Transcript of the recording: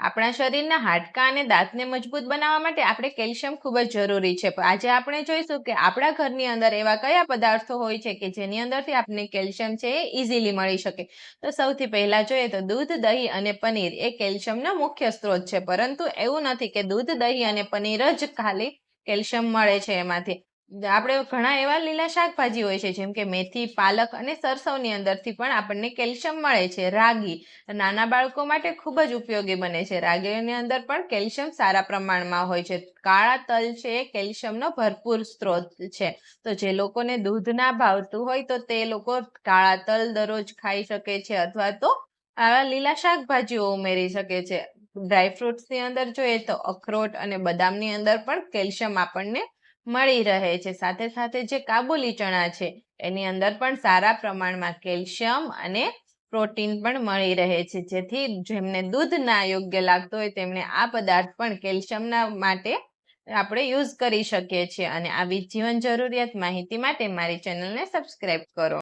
આપણા શરીરના હાડકાં અને દાંતને મજબૂત બનાવવા માટે આપણે કેલ્શિયમ ખૂબ જ જરૂરી છે. આજે આપણે જોઈશું કે આપણા ઘરની અંદર એવા કયા પદાર્થો હોય છે કે જેની અંદરથી આપણને કેલ્શિયમ છે એ ઇઝીલી મળી શકે. તો સૌથી પહેલાં જોઈએ તો દૂધ, દહીં અને પનીર એ કેલ્શિયમનો મુખ્ય સ્ત્રોત છે. પરંતુ એવું નથી કે દૂધ, દહીં અને પનીર જ ખાલી કેલ્શિયમ મળે છે એમાંથી. આપણે ઘણા એવા લીલા શાકભાજી હોય છે, જેમ કે મેથી, પાલક અને સરસવની અંદરથી પણ આપણને કેલ્શિયમ મળે છે, રાગી. નાના બાળકો માટે ખૂબ જ ઉપયોગી બને છે. રાગીની અંદર પણ કેલ્શિયમ સારા પ્રમાણમાં હોય છે. કાળા તલ છે એ કેલ્શિયમનો ભરપૂર સ્ત્રોત છે. તો જે લોકોને દૂધ ના ભાવતું હોય તો તે લોકો કાળા તલ દરરોજ ખાઈ શકે છે અથવા તો આવા લીલા શાકભાજીઓ ઉમેરી શકે છે. ડ્રાયફ્રૂટ્સની અંદર જોઈએ તો અખરોટ અને બદામની અંદર પણ કેલ્શિયમ આપણને મળી રહે છે. સાથે સાથે જે કાબુલી ચણા છે, એની અંદર પણ સારા પ્રમાણમાં કેલ્શિયમ અને પ્રોટીન પણ મળી રહે છે. જેથી જેમને દૂધ ના યોગ્ય લાગતો હોય તેમણે આ પદાર્થ પણ કેલ્શિયમના માટે આપણે યુઝ કરી શકીએ છીએ. અને આવી જીવન જરૂરિયાત માહિતી માટે મારી ચેનલને સબસ્ક્રાઈબ કરો.